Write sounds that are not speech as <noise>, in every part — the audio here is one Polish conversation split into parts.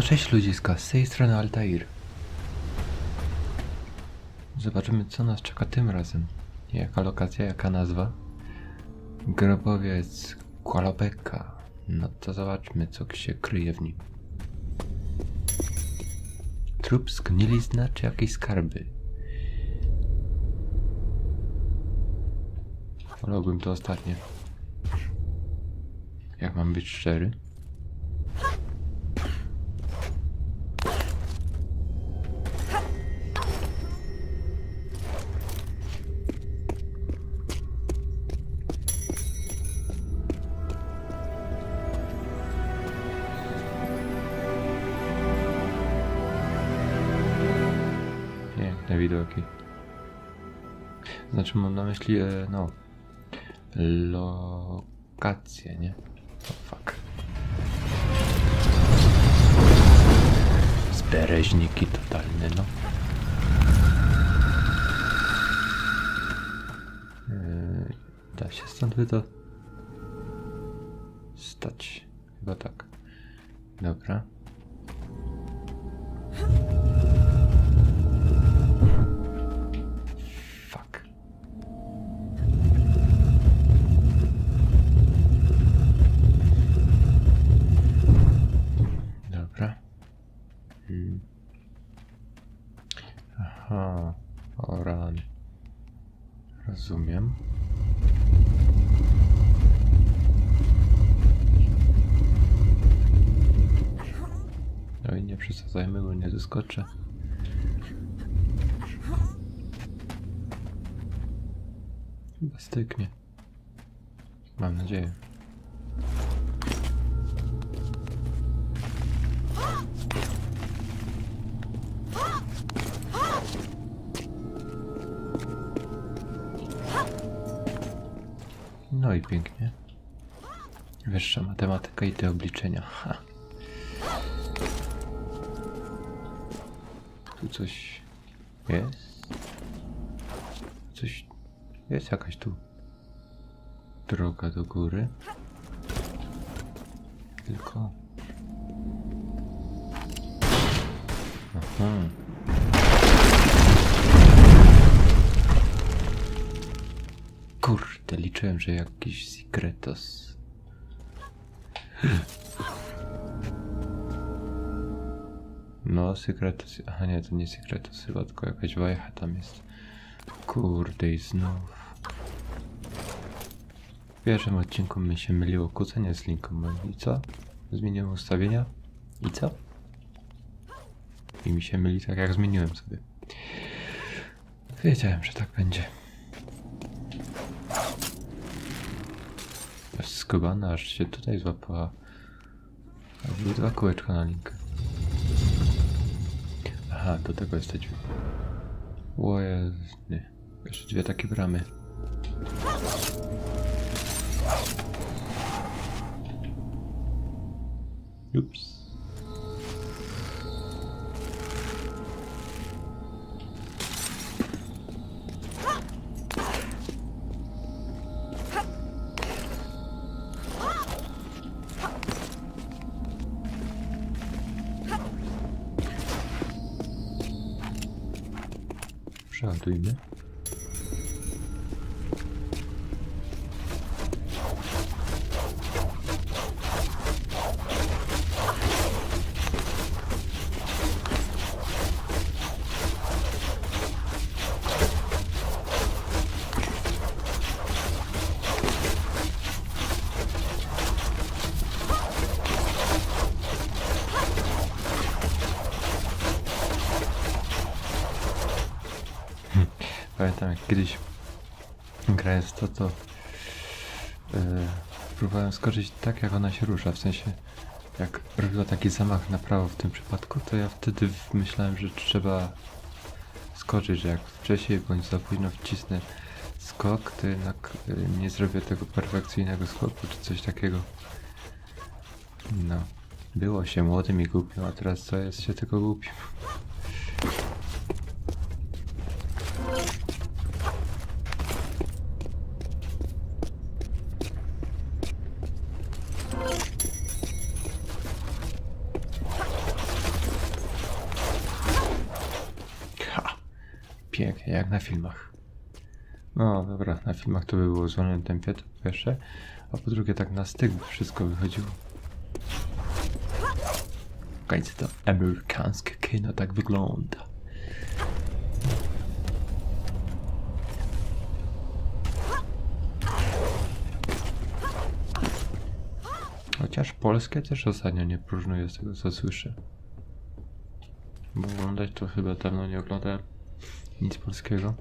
No cześć ludziska, z tej strony Altair. Zobaczymy co nas czeka tym razem. Jaka lokacja, jaka nazwa? Grobowiec Kualopeka. No to zobaczmy co się kryje w nim. Trup zgnilizna czy jakieś skarby? Wolałbym to ostatnie. Jak mam być szczery? Widoki. Znaczy mam na myśli, e, no, lokacje, nie? Oh, fuck. Zbereźniki totalne, no. Yy, da się stąd to stać. Chyba tak. Dobra. No i pięknie. Wyższa matematyka i te obliczenia. Ha. Tu coś jest? Coś jest jakaś tu droga do góry. Tylko. Aha. Kurde, liczyłem, że jakiś secretos. No, secretos. Aha, nie, to nie secretos, chyba tylko jakaś wajcha tam jest. Kurde, i znów. W pierwszym odcinku mi się myliło kłócenie z linką. I co? Zmieniłem ustawienia? I co? I mi się myli tak, jak zmieniłem sobie. Wiedziałem, że tak będzie. Aż skubana, aż się tutaj złapała. A były dwa kółeczka na linkę. Aha, do tego jest te. O Jezu. Jeszcze dwie takie bramy. Ups. 站对面。Pamiętam jak kiedyś grając to, to yy, próbowałem skoczyć tak jak ona się rusza, w sensie jak robiła taki zamach na prawo w tym przypadku, to ja wtedy myślałem, że trzeba skoczyć, że jak wcześniej bądź za późno wcisnę skok, to jednak yy, nie zrobię tego perfekcyjnego skoku czy coś takiego. No, było się młodym i głupim, a teraz co jest się tylko głupim. Pięknie, jak na filmach. No dobra, na filmach to by było w zwolnionym tempie, to po pierwsze, a po drugie tak na styk wszystko wychodziło. W końcu to amerykańskie kino tak wygląda. Chociaż polskie też ostatnio nie próżnuje z tego co słyszę. Bo oglądać to chyba dawno nie oglądałem nic polskiego.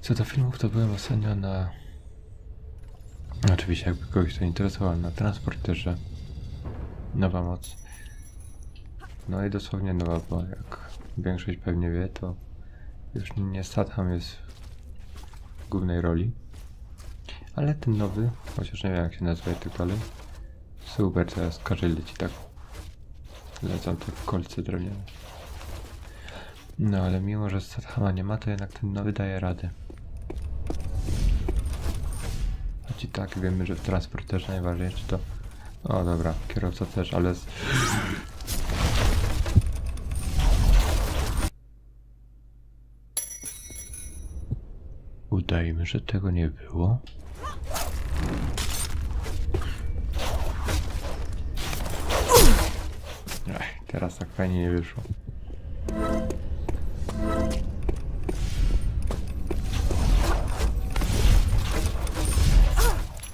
Co do filmów, to byłem ostatnio na... Oczywiście, jakby kogoś to interesowało, na transporterze. Nowa moc. No i dosłownie nowa, bo jak większość pewnie wie, to już nie Statham jest w głównej roli. Ale ten nowy, chociaż nie wiem jak się nazywa i tak dalej. Super, teraz każdy leci tak. Lecą te kolce drewniane. No ale mimo, że Stathama nie ma, to jednak ten nowy daje radę. Choć i tak wiemy, że w transporterze najważniejsze to... O dobra, kierowca też, ale... Z... Udajmy, że tego nie było. Teraz tak fajnie nie wyszło.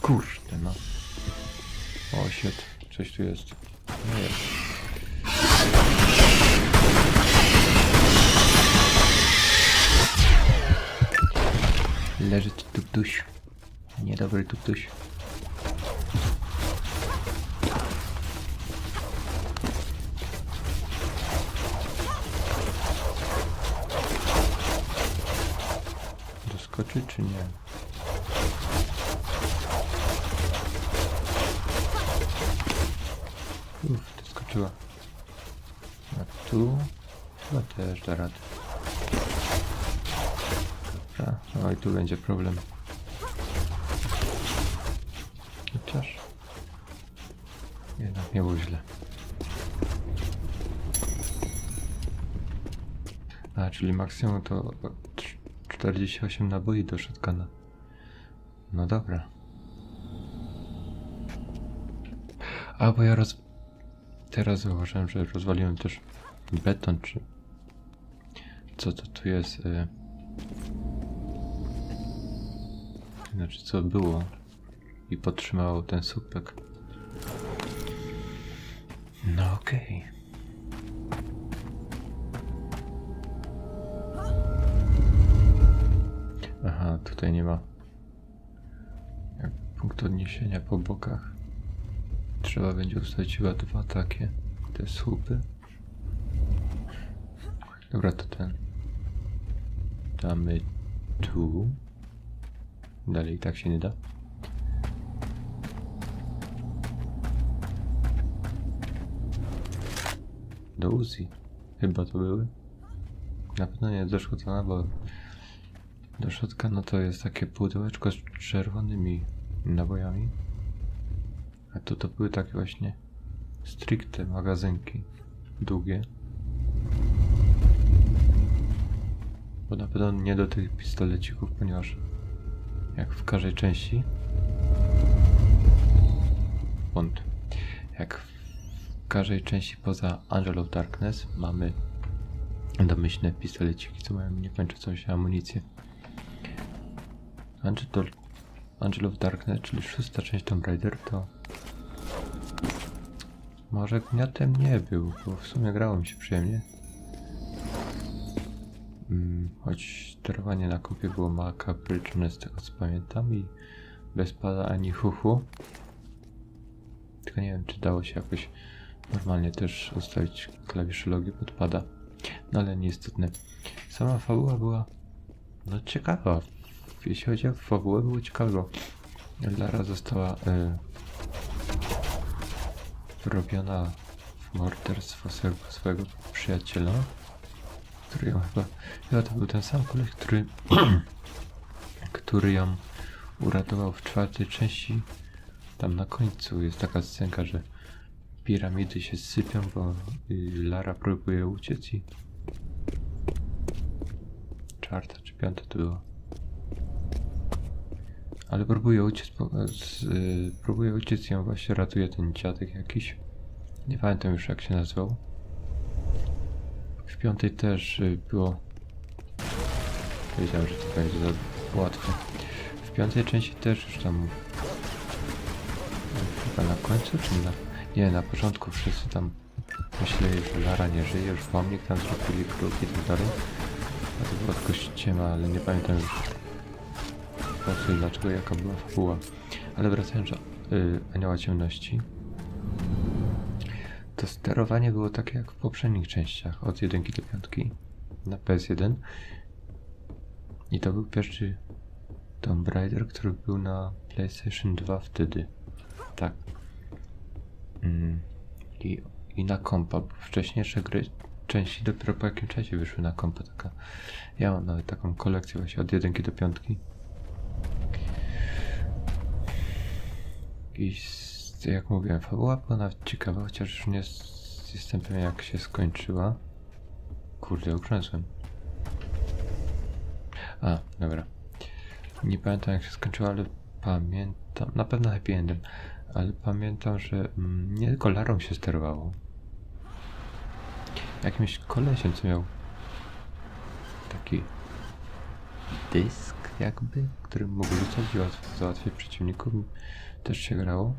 Kurde no. O shit, coś tu jest. Nie jest. Leży tu tuptuś. Niedobry tuptuś. Doskoczy czy nie? Uff, doskoczyła. A tu? Chyba też da radę. Dobra, i tu będzie problem. Chociaż... Jednak nie było źle. A, czyli maksimum to 48 naboi do shotguna. No dobra. A, bo ja roz... Teraz zauważyłem, że rozwaliłem też beton, czy... Co to tu jest? Y... Znaczy, co było i podtrzymało ten słupek. No okej. Aha, tutaj nie ma jak punktu odniesienia po bokach. Trzeba będzie ustawić chyba dwa takie, te słupy. Dobra, to ten. Damy tu. Dalej tak się nie da. Do Uzi. Chyba to były. Na pewno nie do Shotguna, bo do Shotguna no to jest takie pudełeczko z czerwonymi nabojami. A tu to były takie właśnie stricte magazynki. Długie. Bo na pewno nie do tych pistolecików, ponieważ jak w każdej części błąd. Jak w każdej części poza Angel of Darkness mamy domyślne pistoleciki, co mają niekończącą się amunicję. Angel, Angel of Darkness, czyli szósta część Tomb Raider, to może gniatem nie był, bo w sumie grało mi się przyjemnie. Mm, choć sterowanie na kompie było makabryczne z tego co pamiętam i bez pada ani huhu. Tylko nie wiem czy dało się jakoś normalnie też ustawić klawiszologię pod pada. No ale nieistotne. Sama fabuła była no ciekawa. Jeśli chodzi o fabułę było ciekawe, Lara została y, wrobiona w morderstwo swojego, swojego przyjaciela który ją chyba, chyba to był ten sam koleś, który, <clears throat> który ją uratował w czwartej części. Tam na końcu jest taka scenka, że piramidy się sypią, bo y, Lara próbuje uciec i... Czwarta czy piąta to było. Ale próbuje uciec, z, y, próbuje uciec i właśnie ratuje ten dziadek jakiś. Nie pamiętam już jak się nazywał. W piątej też y, było... Wiedziałem, że to będzie za łatwe. W piątej części też już tam... Chyba na końcu, czy na... Nie, na początku wszyscy tam myśleli, że Lara nie żyje, już pomnik tam zrobili kruk i tak dalej. A to była tylko ściema, ale nie pamiętam już i dlaczego, jaka była fabuła. Ale wracając do y, Anioła Ciemności, to sterowanie było takie jak w poprzednich częściach, od 1 do 5 na PS1. I to był pierwszy Tomb Raider, który był na PlayStation 2 wtedy. Tak. Mm. I, I na kompa, bo wcześniejsze gry, części dopiero po jakim czasie wyszły na kompa. Taka, ja mam nawet taką kolekcję właśnie od 1 do 5. S- jak mówiłem, fabuła była nawet ciekawa, chociaż już nie jestem pewien jak się skończyła. Kurde, ukręcłem. A, dobra. Nie pamiętam jak się skończyła, ale pamiętam, na pewno happy endem, ale pamiętam, że mm, nie tylko Larą się sterowało. Jakimś kolesiem, co miał taki dysk jakby, którym mógł rzucać i łatw- załatwiać przeciwników. Też się grało.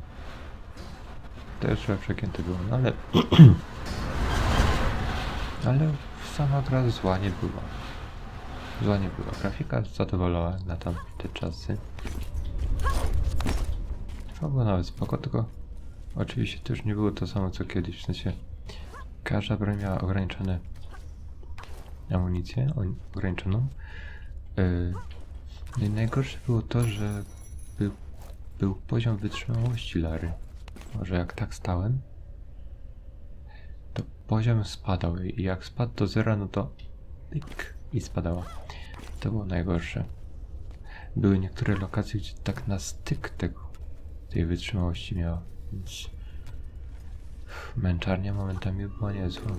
Też trochę przegięte było, no ale... <clears throat> ale sama gra zła nie była. Zła nie była. Grafika zadowalała na tamte czasy. To było nawet spoko, tylko oczywiście też nie było to samo co kiedyś, w sensie każda broń miała ograniczone amunicję, ograniczoną. Yy, no i najgorsze było to, że był, był poziom wytrzymałości Lary. Może jak tak stałem, to poziom spadał i jak spadł do zera, no to pyk i spadała. To było najgorsze. Były niektóre lokacje, gdzie tak na styk tego, tej wytrzymałości miała, więc męczarnia momentami była niezła.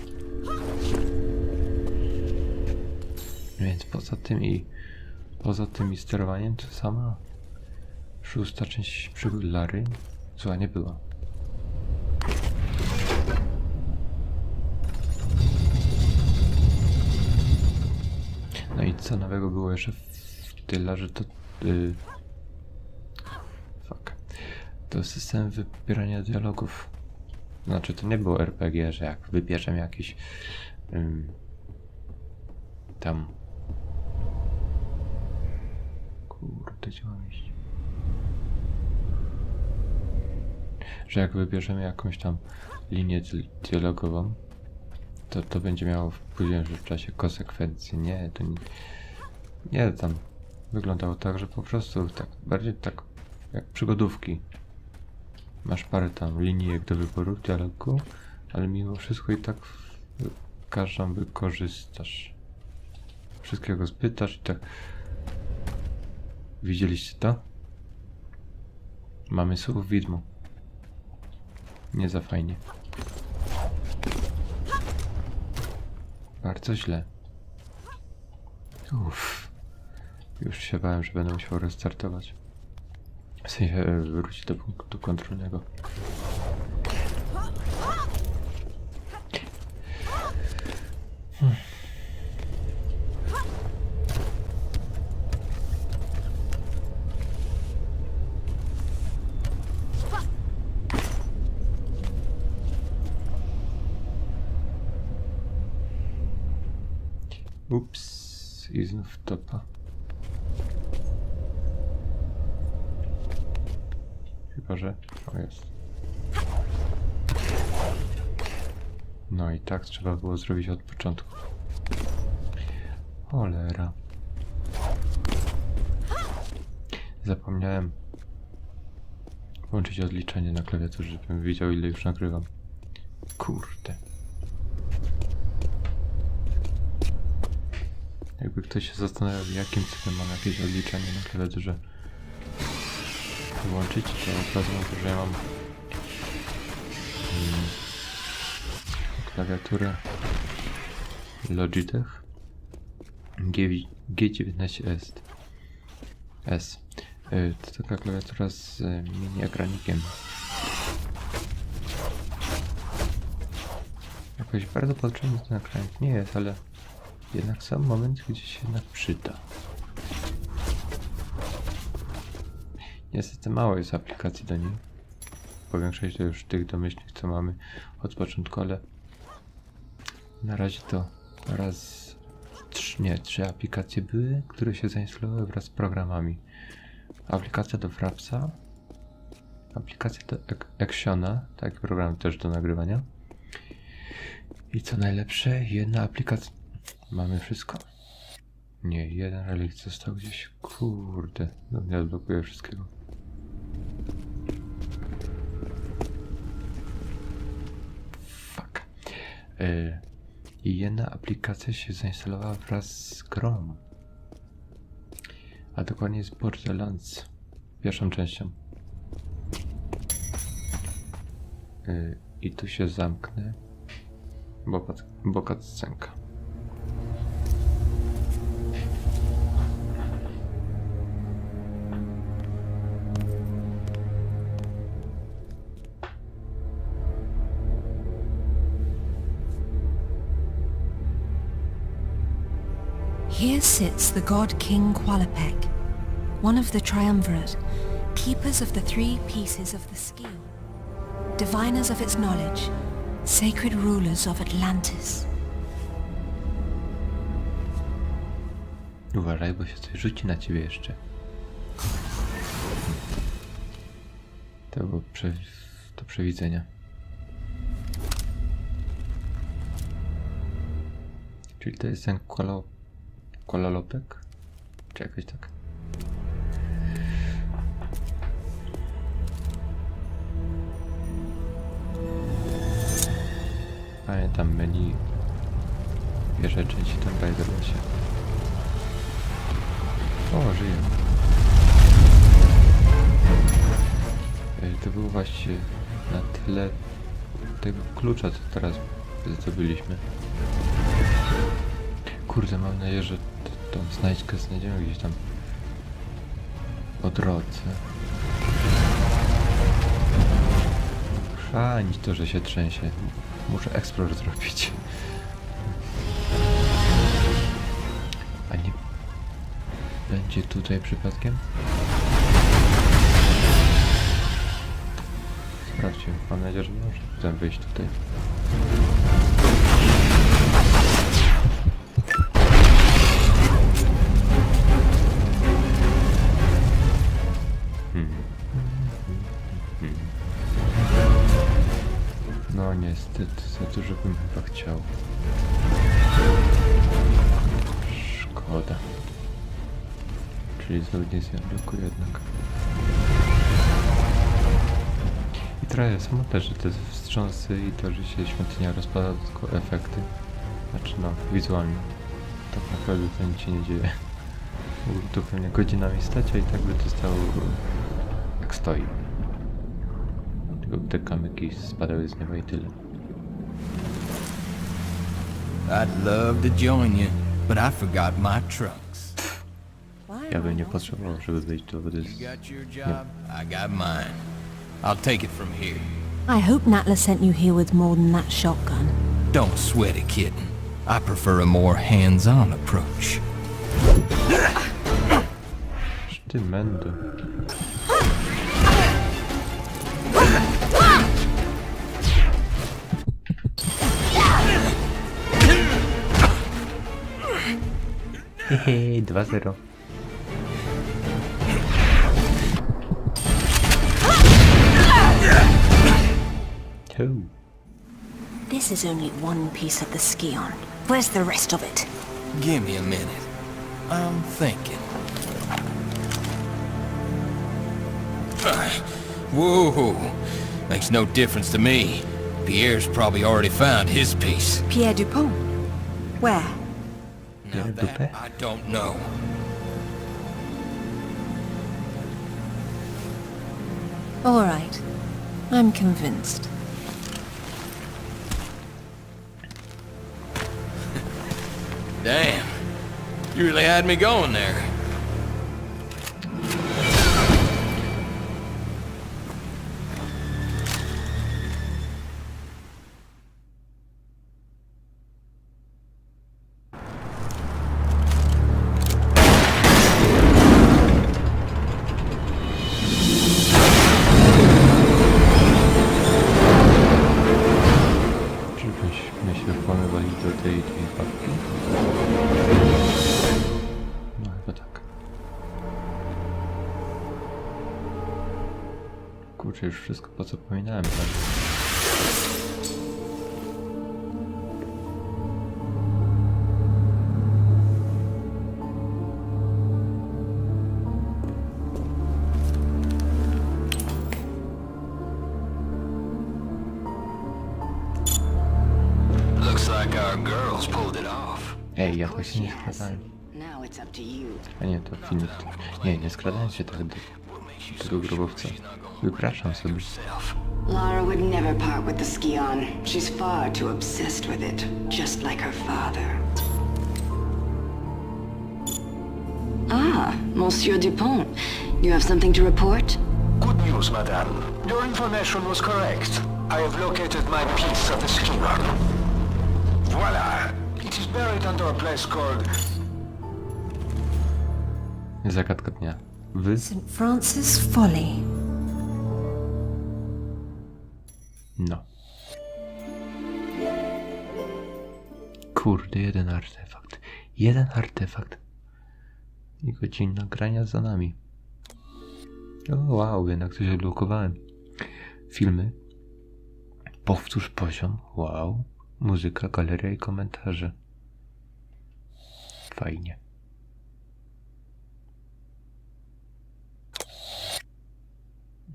Więc poza tym i poza tym i sterowaniem, to sama szósta część przygód Lary zła nie była. No i co nowego było jeszcze w tej Larze, to... Yy, fuck. To system wybierania dialogów. Znaczy, to nie było RPG, że jak wybierzemy jakiś... tam... Kurde, gdzie mam iść? Że jak wybierzemy jakąś tam linię di- dialogową, to to będzie miało wpływ że w czasie konsekwencji. Nie, to nie, nie tam wyglądało tak, że po prostu tak bardziej tak jak przygodówki. Masz parę tam linijek do wyboru w dialogu, ale mimo wszystko i tak w- każdą wykorzystasz. Wszystkiego spytasz i tak. Widzieliście to? Mamy słów widmo. Nie za fajnie. Bardzo źle. Uff. Już się bałem, że będę musiał restartować. W sensie e, wrócić do punktu kontrolnego. Hmm. Ups, i znów topa. Chyba, że... O, jest. No i tak trzeba było zrobić od początku. Cholera. Zapomniałem włączyć odliczenie na klawiaturze, żebym wiedział ile już nagrywam. Kurde. Jakby ktoś się zastanawiał, jakim cudem mam jakieś odliczenie na klawiaturze włączyć, to razu mówię, że ja mam mm, klawiaturę Logitech G, G19S. S. Y, To taka klawiatura z y, mini ekranikiem. Jakoś bardzo potrzebny ten ekranik nie jest, ale jednak są momenty, gdzie się jednak przyda. Niestety mało jest aplikacji do niej. Bo większość to już tych domyślnych, co mamy od początku, ale na razie to raz, trz, nie, trzy aplikacje były, które się zainstalowały wraz z programami. Aplikacja do Frapsa, aplikacja do Ac- Actiona, taki program też do nagrywania. I co najlepsze, jedna aplikacja. Mamy wszystko? Nie, jeden relikt został gdzieś. Kurde, no nie odblokuję wszystkiego. I jedna aplikacja się zainstalowała wraz z grą. A dokładnie z Borderlands. Pierwszą częścią. Y, I tu się zamknę. Bo, bo cutscenka. Here sits the god King Qualipec, one of the triumvirate, keepers of the three pieces of the skill, diviners of its knowledge, sacred rulers of Atlantis. Uważaj, bo się coś rzuci na ciebie jeszcze. To było prze... do przewidzenia. Czyli to jest ten kolo... kololopek? Czy jakoś tak? Pamiętam menu. Pierwsze części Tomb Raider się. O, żyje. E, To był właśnie na tyle tego klucza, co teraz zdobyliśmy. Kurde, mam nadzieję, że tą znajdźkę znajdziemy gdzieś tam po drodze. Chrzanić to, że się trzęsie. Muszę explore zrobić. A nie będzie tutaj przypadkiem? Sprawdźmy. Mam nadzieję, że może potem wyjść tutaj. Smutne, że te wstrząsy i to, że się świątynia rozpada, to tylko efekty. Znaczy no, wizualnie. Tak naprawdę to nic się nie dzieje. Mógłby tu pewnie godzinami stać, a i tak by to stało jak stoi. Tylko by te kamyki spadały z nieba i tyle. I'd love to join you, but I forgot my trunks. Ja bym nie potrzebował, żeby wejść do wody. Z- job, I got mine. I'll take it from here. I hope Natla sent you here with more than that shotgun. Don't sweat it, kitten. I prefer a more hands-on approach. Ty mendo. Hehe, 2-0. Two. This is only one piece of the Skion. Where's the rest of it? Give me a minute. I'm thinking. <sighs> Whoa, makes no difference to me. Pierre's probably already found his piece. Pierre Dupont. Where? Now Pierre that Dupin? I don't know. All right. I'm convinced. Damn. You really had me going there. Kurczę, już wszystko po co pominąłem, tak? Looks like our girls pulled it off. Ej, ja Of tak course się nie she has. skradałem. Now it's up to you. A nie, to film. Nie, nie skradałem się tak do tego grobowca. Wypraszam sobie. Lara would never part with the Skion. She's far too obsessed with it, just like her father. Ah, Monsieur Dupont. You have something to report? Good news, madame. Your information was correct. I have located my piece of the schema. Voila. It is buried under a place called... Zagadka dnia. Wy? St. Francis Folly. No. Kurde, jeden artefakt. Jeden artefakt. I godzina grania za nami. O wow, jednak coś odblokowałem. Filmy. Powtórz poziom. Wow. Muzyka, galeria i komentarze. Fajnie.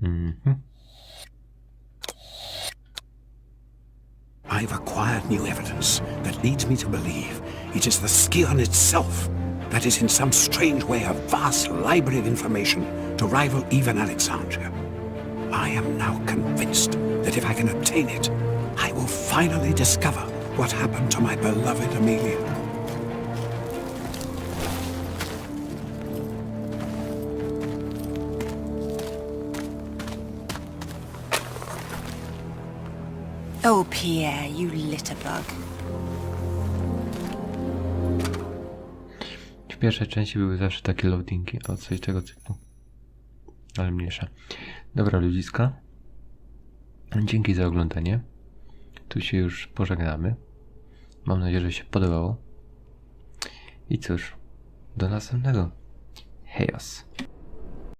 Mhm. I've acquired new evidence that leads me to believe it is the Skion itself that is in some strange way a vast library of information to rival even Alexandria. I am now convinced that if I can obtain it, I will finally discover what happened to my beloved Amelia. Pierre, you litterbug. W pierwszej części były zawsze takie loadingi, o coś tego typu. Ale mniejsza. Dobra, ludziska. Dzięki za oglądanie. Tu się już pożegnamy. Mam nadzieję, że się podobało. I cóż, do następnego. Hejos.